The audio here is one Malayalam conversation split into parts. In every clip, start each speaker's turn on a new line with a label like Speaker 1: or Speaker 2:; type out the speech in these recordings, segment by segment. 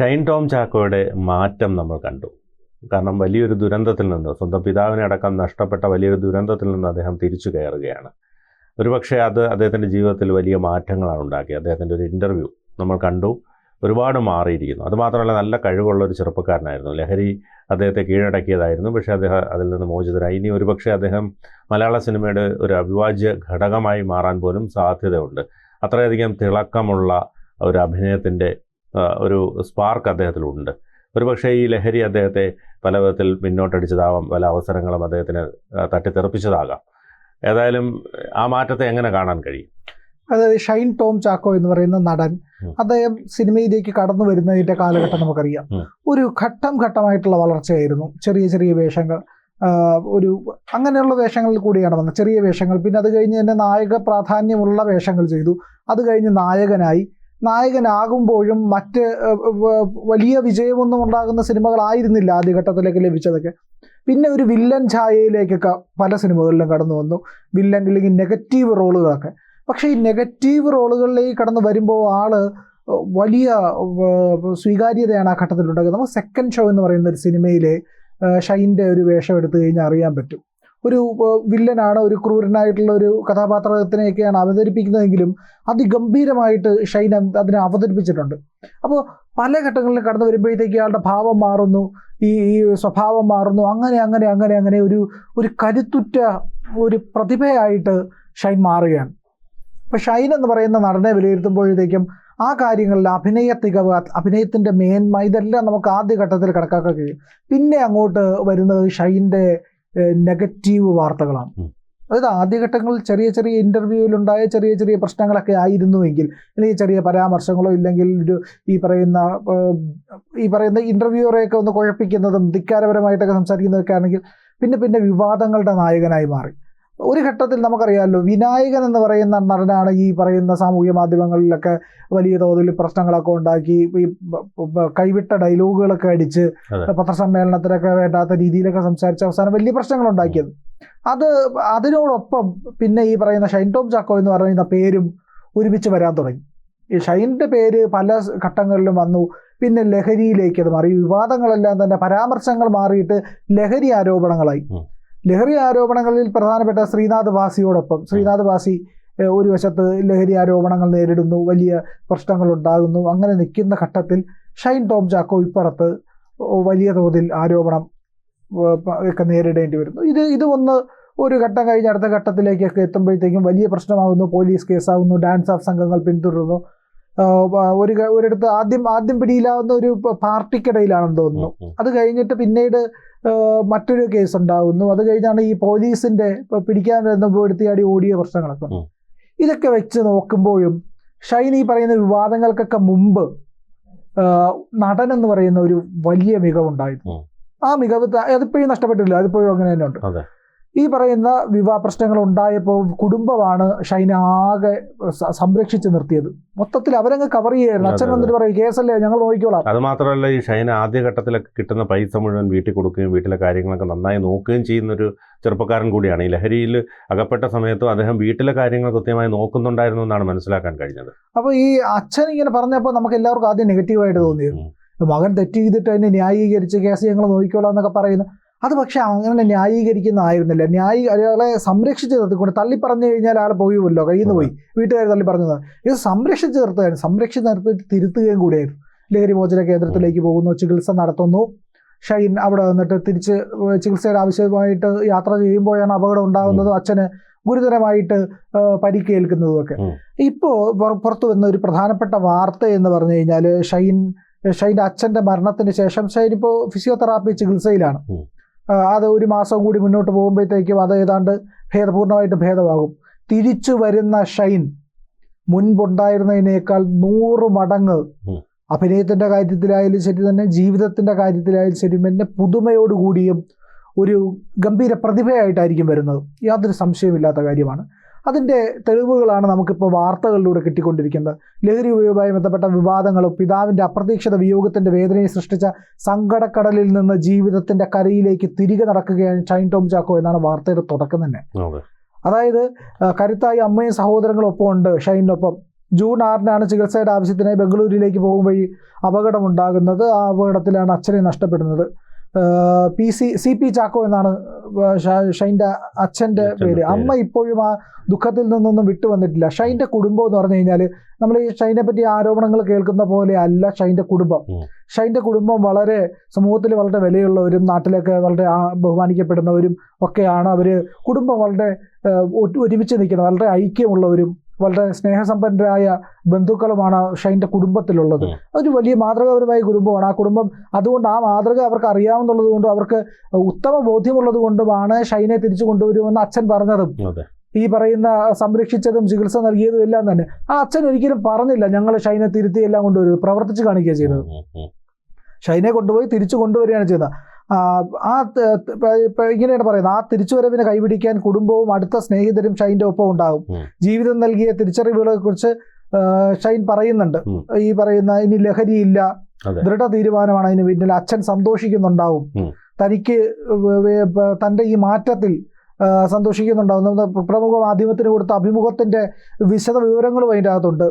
Speaker 1: ഷൈൻ ടോം ചാക്കോയുടെ മാറ്റം നമ്മൾ കണ്ടു. കാരണം വലിയൊരു ദുരന്തത്തിൽ നിന്ന് സ്വന്തം പിതാവിനെ അടക്കം നഷ്ടപ്പെട്ട വലിയൊരു ദുരന്തത്തിൽ നിന്ന് അദ്ദേഹം തിരിച്ചു കയറുകയാണ്. ഒരുപക്ഷെ അത് അദ്ദേഹത്തിന്റെ ജീവിതത്തിൽ വലിയ മാറ്റങ്ങളാണ് ഉണ്ടാക്കിയത്. അദ്ദേഹത്തിന്റെ ഒരു ഇന്റർവ്യൂ നമ്മൾ കണ്ടു. ഒരുപാട് മാറിയിരിക്കുന്നു. അതുമാത്രമല്ല നല്ല കഴിവുള്ള ഒരു ചെറുപ്പക്കാരനായിരുന്നു. ലഹരി അദ്ദേഹത്തെ കീഴടക്കിയതായിരുന്നു. പക്ഷേ അദ്ദേഹം അതിൽ നിന്ന് മോചിതരായി ഇനി ഒരുപക്ഷെ അദ്ദേഹം മലയാള സിനിമയുടെ ഒരു അവിഭാജ്യ ഘടകമായി മാറാൻ പോലും സാധ്യതയുണ്ട്. അത്രയധികം തിളക്കമുള്ള ഒരു അഭിനയത്തിന്റെ ഒരു സ്പാർക്ക് അദ്ദേഹത്തിലുണ്ട്. ഒരുപക്ഷെ ഈ ലഹരി അദ്ദേഹത്തെ പല വിധത്തിൽ പിന്നോട്ടടിച്ചതാവാം പല അവസരങ്ങളും അദ്ദേഹത്തിന് തട്ടിത്തെറിപ്പിച്ചതാകാം. ഏതായാലും ആ മാറ്റത്തെ എങ്ങനെ കാണാൻ കഴിയും?
Speaker 2: അതായത് ഷൈൻ ടോം ചാക്കോ എന്ന് പറയുന്ന നടൻ അദ്ദേഹം സിനിമയിലേക്ക് കടന്നു വരുന്നതിന്റെ കാലഘട്ടം നമുക്കറിയാം. ഒരു ഘട്ടം ഘട്ടമായിട്ടുള്ള വളർച്ചയായിരുന്നു. ചെറിയ ചെറിയ വേഷങ്ങൾ ഒരു അങ്ങനെയുള്ള വേഷങ്ങളിൽ കൂടിയാണ് വന്നത്. ചെറിയ വേഷങ്ങൾ പിന്നെ അത് കഴിഞ്ഞ് തന്നെ നായക പ്രാധാന്യമുള്ള വേഷങ്ങൾ ചെയ്തു. അത് കഴിഞ്ഞ് നായകനായി നായകനാകുമ്പോഴും മറ്റ് വലിയ വിജയമൊന്നും ഉണ്ടാകുന്ന സിനിമകളായിരുന്നില്ല ആദ്യഘട്ടത്തിലേക്ക് ലഭിച്ചതൊക്കെ. പിന്നെ ഒരു വില്ലൻ ഛായയിലേക്കൊക്കെ പല സിനിമകളിലും കടന്നു വന്നു. വില്ലൻ അല്ലെങ്കിൽ നെഗറ്റീവ് റോളുകളൊക്കെ. പക്ഷേ ഈ നെഗറ്റീവ് റോളുകളിലേക്ക് കടന്നു വരുമ്പോൾ ആൾ വലിയ സ്വീകാര്യതയാണ് ആ ഘട്ടത്തിലുണ്ടാകുന്നത്. നമുക്ക് സെക്കൻഡ് ഷോ എന്ന് പറയുന്ന ഒരു സിനിമയിലെ ഷൈന്റെ ഒരു വേഷം എടുത്തു കഴിഞ്ഞാൽ അറിയാൻ പറ്റും. ഒരു വില്ലനാണ് ഒരു ക്രൂരനായിട്ടുള്ള ഒരു കഥാപാത്രത്തിനെയൊക്കെയാണ് അവതരിപ്പിക്കുന്നതെങ്കിലും അതിഗംഭീരമായിട്ട് ഷൈൻ അതിനെ അവതരിപ്പിച്ചിട്ടുണ്ട്. അപ്പോൾ പല ഘട്ടങ്ങളിലും കടന്നു വരുമ്പോഴത്തേക്ക് അയാളുടെ ഭാവം മാറുന്നു ഈ ഈ സ്വഭാവം മാറുന്നു. അങ്ങനെ അങ്ങനെ അങ്ങനെ അങ്ങനെ ഒരു ഒരു കരുത്തുറ്റ ഒരു പ്രതിഭയായിട്ട് ഷൈൻ മാറുകയാണ്. അപ്പോൾ ഷൈൻ എന്ന് പറയുന്ന നടനെ വിലയിരുത്തുമ്പോഴത്തേക്കും ആ കാര്യങ്ങളിൽ അഭിനയ തികവ് അഭിനയത്തിന്റെ മേന്മ ഇതെല്ലാം നമുക്ക് ആദ്യ ഘട്ടത്തിൽ കണക്കാക്കാൻ കഴിയും. പിന്നെ അങ്ങോട്ട് വരുന്നത് ഷൈന്റെ നെഗറ്റീവ് വാർത്തകളാണ്. അതായത് ആദ്യഘട്ടങ്ങളിൽ ചെറിയ ചെറിയ ഇന്റർവ്യൂവിലുണ്ടായ ചെറിയ ചെറിയ പ്രശ്നങ്ങളൊക്കെ ആയിരുന്നുവെങ്കിൽ അല്ലെങ്കിൽ ചെറിയ പരാമർശങ്ങളോ ഇല്ലെങ്കിൽ ഒരു ഈ പറയുന്ന ഈ പറയുന്ന ഇന്റർവ്യൂവറെയൊക്കെ ഒന്ന് കുഴപ്പിക്കുന്നതും ധിക്കാരപരമായിട്ടൊക്കെ സംസാരിക്കുന്നതൊക്കെ ആണെങ്കിൽ പിന്നെ പിന്നെ വിവാദങ്ങളുടെ നായകനായി മാറി. ഒരു ഘട്ടത്തിൽ നമുക്കറിയാമല്ലോ വിനായകൻ എന്ന് പറയുന്ന നടനാണ് ഈ പറയുന്ന സാമൂഹ്യ മാധ്യമങ്ങളിലൊക്കെ വലിയ തോതിൽ പ്രശ്നങ്ങളൊക്കെ ഉണ്ടാക്കി ഈ കൈവിട്ട ഡയലോഗുകളൊക്കെ അടിച്ച്. പത്രസമ്മേളനത്തിലൊക്കെ വേണ്ടാത്ത രീതിയിലൊക്കെ സംസാരിച്ച് അവസാനം വലിയ പ്രശ്നങ്ങൾ ഉണ്ടാക്കിയത്. അത് അതിനോടൊപ്പം പിന്നെ ഈ പറയുന്ന ഷൈൻ ടോം ചാക്കോ എന്ന് പറയുന്ന പേരും ഒരുമിച്ച് വരാൻ തുടങ്ങി. ഈ ഷൈന്റെ പേര് പല ഘട്ടങ്ങളിലും വന്നു. പിന്നെ ലഹരിയിലേക്ക് അത് മാറി. വിവാദങ്ങളെല്ലാം തന്നെ പരാമർശങ്ങൾ മാറിയിട്ട് ലഹരി ആരോപണങ്ങളായി. ലഹരി ആരോപണങ്ങളിൽ പ്രധാനപ്പെട്ട ശ്രീനാഥ് വാസിയോടൊപ്പം. ശ്രീനാഥ് വാസി ഒരു വശത്ത് ലഹരി ആരോപണങ്ങൾ നേരിടുന്നു വലിയ പ്രശ്നങ്ങൾ ഉണ്ടാകുന്നു. അങ്ങനെ നിൽക്കുന്ന ഘട്ടത്തിൽ ഷൈൻ ടോം ചാക്കോ ഇപ്പുറത്ത് വലിയ തോതിൽ ആരോപണം ഒക്കെ നേരിടേണ്ടി വരുന്നു. ഇത് ഇത് ഒന്ന് ഒരു ഘട്ടം കഴിഞ്ഞ് അടുത്ത ഘട്ടത്തിലേക്കൊക്കെ എത്തുമ്പോഴത്തേക്കും വലിയ പ്രശ്നമാകുന്നു പോലീസ് കേസാകുന്നു ഡാൻസ് ഓഫ് സംഘങ്ങൾ പിന്തുടരുന്നു. ഒരു ഒരിടത്ത് ആദ്യം ആദ്യം പിടിയിലാവുന്ന ഒരു പാർട്ടിക്കിടയിലാണെന്ന് തോന്നുന്നു. അത് കഴിഞ്ഞിട്ട് പിന്നീട് മറ്റൊരു കേസ് ഉണ്ടാകുന്നു അത് കഴിഞ്ഞാണ് ഈ പോലീസിന്റെ ഇപ്പൊ പിടിക്കാൻ വരുന്നപ്പോൾ എടുത്തിയാടി ഓടിയ പ്രശ്നങ്ങളൊക്കെ. ഇതൊക്കെ വെച്ച് നോക്കുമ്പോഴും ഷൈൻ ഈ പറയുന്ന വിവാദങ്ങൾക്കൊക്കെ മുമ്പ് നടൻ എന്ന് പറയുന്ന ഒരു വലിയ മികവുണ്ടായിരുന്നു. ആ മികവ് അതിപ്പോഴും നഷ്ടപ്പെട്ടില്ല അതിപ്പോഴും അങ്ങനെ തന്നെ ഉണ്ട്. ഈ പറയുന്ന വിവാഹ പ്രശ്നങ്ങൾ ഉണ്ടായപ്പോൾ കുടുംബമാണ് ഷൈന ആകെ സംരക്ഷിച്ച് നിർത്തിയത്. മൊത്തത്തിൽ അവരങ്ങ് കവർ ചെയ്യായിരുന്നു അച്ഛൻ. വന്നിട്ട് പറയും കേസല്ലേ ഞങ്ങൾ നോക്കിക്കോളാം.
Speaker 1: അത് മാത്രമല്ല ഈ ഷൈന ആദ്യഘട്ടത്തിലൊക്കെ കിട്ടുന്ന പൈസ മുഴുവൻ വീട്ടിൽ കൊടുക്കുകയും വീട്ടിലെ കാര്യങ്ങളൊക്കെ നന്നായി നോക്കുകയും ചെയ്യുന്ന ഒരു ചെറുപ്പക്കാരൻ കൂടിയാണ്. ഈ ലഹരിയിൽ അകപ്പെട്ട സമയത്തും അദ്ദേഹം വീട്ടിലെ കാര്യങ്ങൾ കൃത്യമായി നോക്കുന്നുണ്ടായിരുന്നു എന്നാണ് മനസ്സിലാക്കാൻ കഴിഞ്ഞത്.
Speaker 2: അപ്പോൾ ഈ അച്ഛൻ ഇങ്ങനെ പറഞ്ഞപ്പോൾ നമുക്ക് എല്ലാവർക്കും ആദ്യം നെഗറ്റീവായിട്ട് തോന്നിയിരുന്നു മകൻ തെറ്റ് ചെയ്തിട്ട് അതിനെ ന്യായീകരിച്ച് കേസ് ഞങ്ങൾ നോക്കിക്കോളാം എന്നൊക്കെ പറയുന്നു അത് പക്ഷെ അങ്ങനെ ന്യായീകരിക്കുന്നതായിരുന്നില്ല ന്യായീ അയാളെ സംരക്ഷിച്ച് നിർത്തിക്കൊണ്ട് തള്ളി പറഞ്ഞു കഴിഞ്ഞാൽ ആൾ പോയുമല്ലോ കയ്യിൽ നിന്ന് പോയി വീട്ടുകാർ തള്ളി പറഞ്ഞത്. ഇത് സംരക്ഷിച്ച് നിർത്തുകയാണ്. സംരക്ഷിച്ച് നിർത്തിയിട്ട് തിരുത്തുകയും കൂടിയായിരുന്നു. ലഹരി മോചന കേന്ദ്രത്തിലേക്ക് പോകുന്നു ചികിത്സ നടത്തുന്നു. ഷൈൻ അവിടെ വന്നിട്ട് തിരിച്ച് ചികിത്സയുടെ ആവശ്യമായിട്ട് യാത്ര ചെയ്യുമ്പോഴാണ് അപകടം ഉണ്ടാകുന്നതും അച്ഛന് ഗുരുതരമായിട്ട് ആ, പരിക്കേൽക്കുന്നതും ഒക്കെ ഇപ്പോൾ പുറത്തു വന്ന ഒരു പ്രധാനപ്പെട്ട വാർത്ത എന്ന് പറഞ്ഞു കഴിഞ്ഞാൽ ഷൈൻ ഷൈന്റെ അച്ഛന്റെ മരണത്തിന് ശേഷം ഷൈൻ ഇപ്പോൾ ഫിസിയോതെറാപ്പി ചികിത്സയിലാണ്. അത് ഒരു മാസം കൂടി മുന്നോട്ട് പോകുമ്പോഴത്തേക്കും അത് ഏതാണ്ട് ഭേദപൂർണമായിട്ട് ഭേദമാകും. തിരിച്ചു വരുന്ന ഷൈൻ മുൻപുണ്ടായിരുന്നതിനേക്കാൾ നൂറ് മടങ്ങ്. അഭിനയത്തിന്റെ കാര്യത്തിലായാലും ശരി തന്നെ ജീവിതത്തിന്റെ കാര്യത്തിലായാലും ശരി എന്നെ പുതുമയോടുകൂടിയും ഒരു ഗംഭീര പ്രതിഭയായിട്ടായിരിക്കും വരുന്നത്. യാതൊരു സംശയമില്ലാത്ത കാര്യമാണ്. അതിന്റെ തെളിവുകളാണ് നമുക്കിപ്പോൾ വാർത്തകളിലൂടെ കിട്ടിക്കൊണ്ടിരിക്കുന്നത്. ലഹരി ഉപയോഗവുമായി ബന്ധപ്പെട്ട വിവാദങ്ങളും പിതാവിന്റെ അപ്രതീക്ഷിത വിയോഗത്തിന്റെ വേദനയെ സൃഷ്ടിച്ച സങ്കടക്കടലിൽ നിന്ന് ജീവിതത്തിന്റെ കരയിലേക്ക് തിരികെ നടക്കുകയാണ് ഷൈൻ ടോം ചാക്കോ എന്നാണ് വാർത്തയുടെ തുടക്കം തന്നെ. അതായത് കരുത്തായി അമ്മയും സഹോദരങ്ങളും ഒപ്പം ഉണ്ട് ഷൈനൊപ്പം. ജൂൺ ആറിനാണ് ചികിത്സയുടെ ആവശ്യത്തിനായി ബംഗളൂരുവിലേക്ക് പോകുമ്പോൾ വഴി അപകടമുണ്ടാകുന്നത്. ആ അപകടത്തിലാണ് അച്ഛനെ നഷ്ടപ്പെടുന്നത്. P C C P Chacko എന്നാണ് ഷൈന്റെ
Speaker 1: അച്ഛന്റെ
Speaker 2: പേര്. അമ്മ ഇപ്പോഴും ആ ദുഃഖത്തിൽ നിന്നൊന്നും വിട്ടുവന്നിട്ടില്ല ഷൈന്റെ കുടുംബം എന്ന് പറഞ്ഞു കഴിഞ്ഞാൽ നമ്മൾ ഈ ഷൈനെ പറ്റി ആരോപണങ്ങൾ കേൾക്കുന്ന പോലെ അല്ല ഷൈന്റെ കുടുംബം. ഷൈന്റെ കുടുംബം വളരെ സമൂഹത്തിൽ വളരെ വിലയുള്ളവരും നാട്ടിലൊക്കെ വളരെ ബഹുമാനിക്കപ്പെടുന്നവരും ഒക്കെയാണ് അവർ കുടുംബം വളരെ ഒരുമിച്ച് നിൽക്കുന്ന വളരെ ഐക്യമുള്ളവരും വളരെ സ്നേഹസമ്പന്നരായ ബന്ധുക്കളുമാണ് ഷൈന്റെ കുടുംബത്തിലുള്ളത്.
Speaker 1: അതൊരു
Speaker 2: ഒരു വലിയ മാതൃകാപരമായ കുടുംബമാണ്. ആ കുടുംബം അതുകൊണ്ട് ആ മാതൃക അവർക്ക് അറിയാവുന്നുള്ളത് കൊണ്ടും അവർക്ക് ഉത്തമ ബോധ്യമുള്ളത് കൊണ്ടുമാണ് ഷൈനെ തിരിച്ചു കൊണ്ടുവരുമെന്ന് അച്ഛൻ പറഞ്ഞതും ഈ പറയുന്ന സംരക്ഷിച്ചതും ചികിത്സ നൽകിയതും എല്ലാം തന്നെ. ആ അച്ഛൻ ഒരിക്കലും പറഞ്ഞില്ല ഞങ്ങൾ ഷൈനെ തിരുത്തി എല്ലാം കൊണ്ടുവരും പ്രവർത്തിച്ച് കാണിക്കുക ചെയ്തത്. ഷൈനെ കൊണ്ടുപോയി തിരിച്ചു കൊണ്ടുവരികയാണ് ചെയ്തത്. ആ, ഇങ്ങനെയാണ് പറയുന്നത്. ആ തിരിച്ചുവരവിനെ കൈപിടിക്കാൻ കുടുംബവും അടുത്ത സ്നേഹിതരും ഷൈന്റെ ഒപ്പം ഉണ്ടാകും ജീവിതം നൽകിയ തിരിച്ചറിവുകളെ കുറിച്ച് ഷൈൻ പറയുന്നുണ്ട്. ഈ പറയുന്ന ഇനി ലഹരിയില്ല. ദൃഢ തീരുമാനമാണ് അതിന് പിന്നിൽ. അച്ഛൻ സന്തോഷിക്കുന്നുണ്ടാവും. തനിക്ക് തന്റെ ഈ മാറ്റത്തിൽ ആ, സന്തോഷിക്കുന്നുണ്ടാവും. പ്രമുഖ മാധ്യമത്തിന് കൊടുത്ത അഭിമുഖത്തിന്റെ വിശദ വിവരങ്ങളും അതിന്റെ അകത്തുണ്ട്.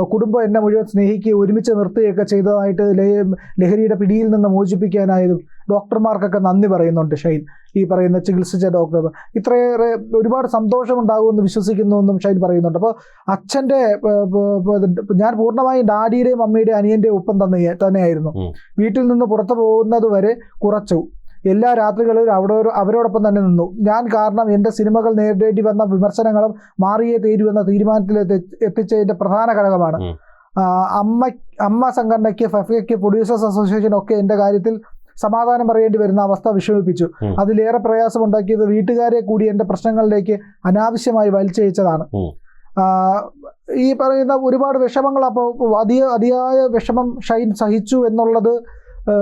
Speaker 2: കുടുംബം എന്നെ മുഴുവൻ സ്നേഹിക്കുകയും ഒരുമിച്ച് നിർത്തുകയൊക്കെ ചെയ്തതായിട്ട് ലഹ- ലഹരിയുടെ പിടിയിൽ നിന്ന് മോചിപ്പിക്കാനായതും ഡോക്ടർമാർക്കൊക്കെ നന്ദി പറയുന്നുണ്ട് ഷൈൻ. ഈ പറയുന്ന ചികിത്സിച്ച ഡോക്ടർ. ഇത്രയേറെ ഒരുപാട് സന്തോഷമുണ്ടാകുമെന്ന് വിശ്വസിക്കുന്നുവെന്നും ഷൈൻ പറയുന്നുണ്ട്. അപ്പോൾ അച്ഛന്റെ ഞാൻ പൂർണമായും ഡാഡിയുടെയും അമ്മയുടെയും അനിയന്റെയും ഒപ്പം തന്നെ തന്നെയായിരുന്നു. വീട്ടിൽ നിന്ന് പുറത്തു പോകുന്നത് വരെ കുറച്ചു. എല്ലാ രാത്രികളിലും അവിടെ അവരോടൊപ്പം തന്നെ നിന്നു. ഞാൻ കാരണം എന്റെ സിനിമകൾ നേരിടേണ്ടി വന്ന വിമർശനങ്ങളും മാറിയേ തീരുവെന്ന തീരുമാനത്തിൽ എത്തിച്ച എത്തിച്ചതിന്റെ പ്രധാന ഘടകമാണ്. അമ്മ അമ്മ സംഘടനയ്ക്ക് ഫെഫയ്ക്ക് പ്രൊഡ്യൂസേഴ്സ് അസോസിയേഷൻ ഒക്കെ എന്റെ കാര്യത്തിൽ സമാധാനം പറയേണ്ടി വരുന്ന അവസ്ഥ വിഷമിപ്പിച്ചു. അതിലേറെ പ്രയാസമുണ്ടാക്കിയത് വീട്ടുകാരെ കൂടി എന്റെ പ്രശ്നങ്ങളിലേക്ക് അനാവശ്യമായി വലിച്ചയച്ചതാണ്. ഈ പറയുന്ന ഒരുപാട് വിഷമങ്ങൾ അപ്പോൾ അതിയ അതിയായ വിഷമം ഷൈൻ സഹിച്ചു എന്നുള്ളത് ആ,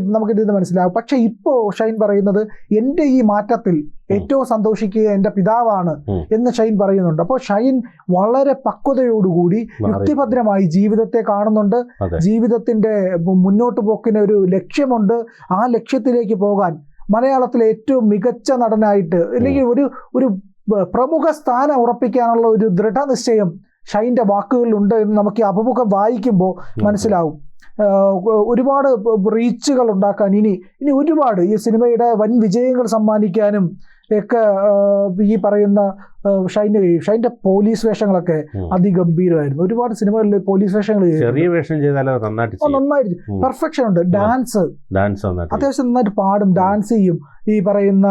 Speaker 2: നമുക്ക് ഇതിൽ നിന്ന് മനസ്സിലാവും. പക്ഷെ ഇപ്പോ ഷൈൻ പറയുന്നത് എന്റെ ഈ മാറ്റത്തിൽ ഏറ്റവും സന്തോഷിക്കുക എന്റെ പിതാവാണ് എന്ന് ഷൈൻ പറയുന്നുണ്ട്. അപ്പോൾ ഷൈൻ വളരെ പക്വതയോടുകൂടി. യുക്തിഭദ്രമായി ജീവിതത്തെ കാണുന്നുണ്ട്. ജീവിതത്തിന്റെ മുന്നോട്ട് പോക്കിന് ഒരു ലക്ഷ്യമുണ്ട്. ആ ലക്ഷ്യത്തിലേക്ക് പോകാൻ മലയാളത്തിലെ ഏറ്റവും മികച്ച നടനായിട്ട് അല്ലെങ്കിൽ ഒരു ഒരു പ്രമുഖ സ്ഥാനം ഉറപ്പിക്കാനുള്ള ഒരു ദൃഢനിശ്ചയം ഷൈന്റെ വാക്കുകളിലുണ്ട് എന്ന് നമുക്ക് ഈ അഭിമുഖം വായിക്കുമ്പോൾ മനസ്സിലാവും. ഒരുപാട് റീച്ചുകൾ ഉണ്ടാക്കാൻ ഇനി ഇനി ഒരുപാട് ഈ സിനിമയുടെ വൻ വിജയങ്ങൾ സമ്മാനിക്കാനും ഒക്കെ ഈ പറയുന്ന ഷൈന്റെ കഴിയും. ഷൈന്റെ പോലീസ് വേഷങ്ങളൊക്കെ. അതിഗംഭീരമായിരുന്നു. ഒരുപാട് സിനിമകളിൽ പോലീസ് വേഷങ്ങൾ
Speaker 1: ചെറിയ വേഷം ചെയ്താലും നന്നായിട്ട്
Speaker 2: നന്നായിട്ട് പെർഫെക്ഷൻ ഉണ്ട്. ഡാൻസ്
Speaker 1: ഡാൻസ്
Speaker 2: അത്യാവശ്യം നന്നായിട്ട് പാടും ഡാൻസ് ചെയ്യും. ഈ പറയുന്ന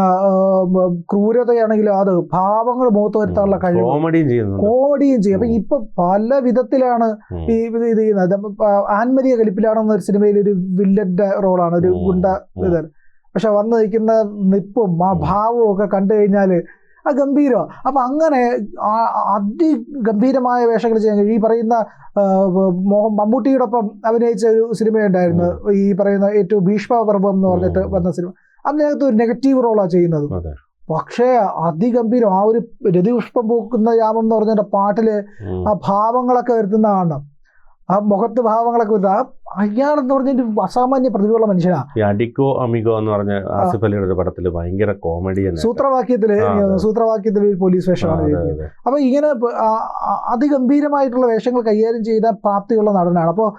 Speaker 2: ക്രൂരതയാണെങ്കിലും അത് ഭാവങ്ങൾ മുഖത്ത് വരുത്താനുള്ള കഴിവ്
Speaker 1: കോമഡിയും ചെയ്യുന്നുണ്ട്.
Speaker 2: കോമഡിയും ചെയ്യും. അപ്പൊ. ഇപ്പൊ പല വിധത്തിലാണ് ഈ ഇത് ചെയ്യുന്നത്. ആൻമരിയ കലിപ്പിലാണെന്ന ഒരു സിനിമയിൽ ഒരു വില്ലന്റെ റോളാണ് ഒരു ഗുണ്ട
Speaker 1: ഉം.
Speaker 2: പക്ഷെ വന്നു നിൽക്കുന്ന നിപ്പും ആ ഭാവവും ഒക്കെ കണ്ടു കഴിഞ്ഞാൽ ആ ഗംഭീരമാണ്. അപ്പം അങ്ങനെ അതിഗംഭീരമായ വേഷങ്ങൾ ചെയ്യാൻ കഴിയും. ഈ പറയുന്ന മമ്മൂട്ടിയോടൊപ്പം അഭിനയിച്ച ഒരു സിനിമയുണ്ടായിരുന്നു. ഈ പറയുന്ന ഏറ്റവും ഭീഷ്മപർവം എന്ന് പറഞ്ഞിട്ട് വന്ന സിനിമ. അതിനകത്ത് ഒരു നെഗറ്റീവ് റോളാണ് ചെയ്യുന്നത്. പക്ഷേ അതിഗംഭീരം ആ ഒരു രതിപുഷ്പം പൂക്കുന്ന യാമം എന്ന് പറഞ്ഞ
Speaker 1: പാട്ടിൽ
Speaker 2: ആ ഭാവങ്ങളൊക്കെ വരുത്തുന്ന കാണണം. ആ മുഖത്ത് ഭാവങ്ങളൊക്കെ വരുന്നത്. ആ എന്ന് പറഞ്ഞൊരു അസാമാന്യ പ്രതിഭയുള്ള മനുഷ്യനാ.
Speaker 1: ഈ അഡിക്കോ അമിഗോ എന്ന് പറഞ്ഞ ആസിഫ് അലിയുടെ ഒരു പടത്തിൽ ഭയങ്കര കോമഡി സൂത്രവാക്യത്തിൽ.
Speaker 2: സൂത്രവാക്യത്തിൽ ഒരു പോലീസ് വേഷമാണ്. അപ്പൊ ഇങ്ങനെ അതിഗംഭീരമായിട്ടുള്ള വേഷങ്ങൾ കൈകാര്യം ചെയ്ത പ്രാപ്തിയുള്ള നടനാണ്. അപ്പോൾ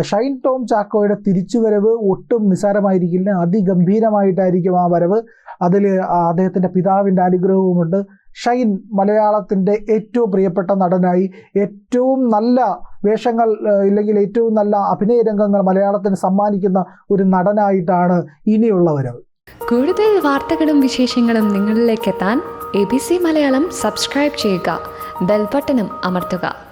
Speaker 2: ഷൈൻ ടോം ചാക്കോയുടെ തിരിച്ചുവരവ് ഒട്ടും നിസ്സാരമായിരിക്കില്ല. അതിഗംഭീരമായിട്ടായിരിക്കും ആ വരവ്. അതിൽ അദ്ദേഹത്തിന്റെ പിതാവിന്റെ അനുഗ്രഹവുമുണ്ട്. ഷൈൻ മലയാളത്തിന്റെ ഏറ്റവും പ്രിയപ്പെട്ട നടനായി ഏറ്റവും നല്ല വേഷങ്ങൾ ഇല്ലെങ്കിൽ ഏറ്റവും നല്ല അഭിനയ രംഗങ്ങൾ മലയാളത്തിന് സമ്മാനിക്കുന്ന ഒരു നടനായിട്ടാണ് ഇനിയുള്ള വരവ്
Speaker 3: കൂടുതൽ വാർത്തകളും വിശേഷങ്ങളും നിങ്ങളിലേക്ക് എത്താൻ A B C Malayalam subscribe ചെയ്യുക. ബെൽബട്ടനും അമർത്തുക.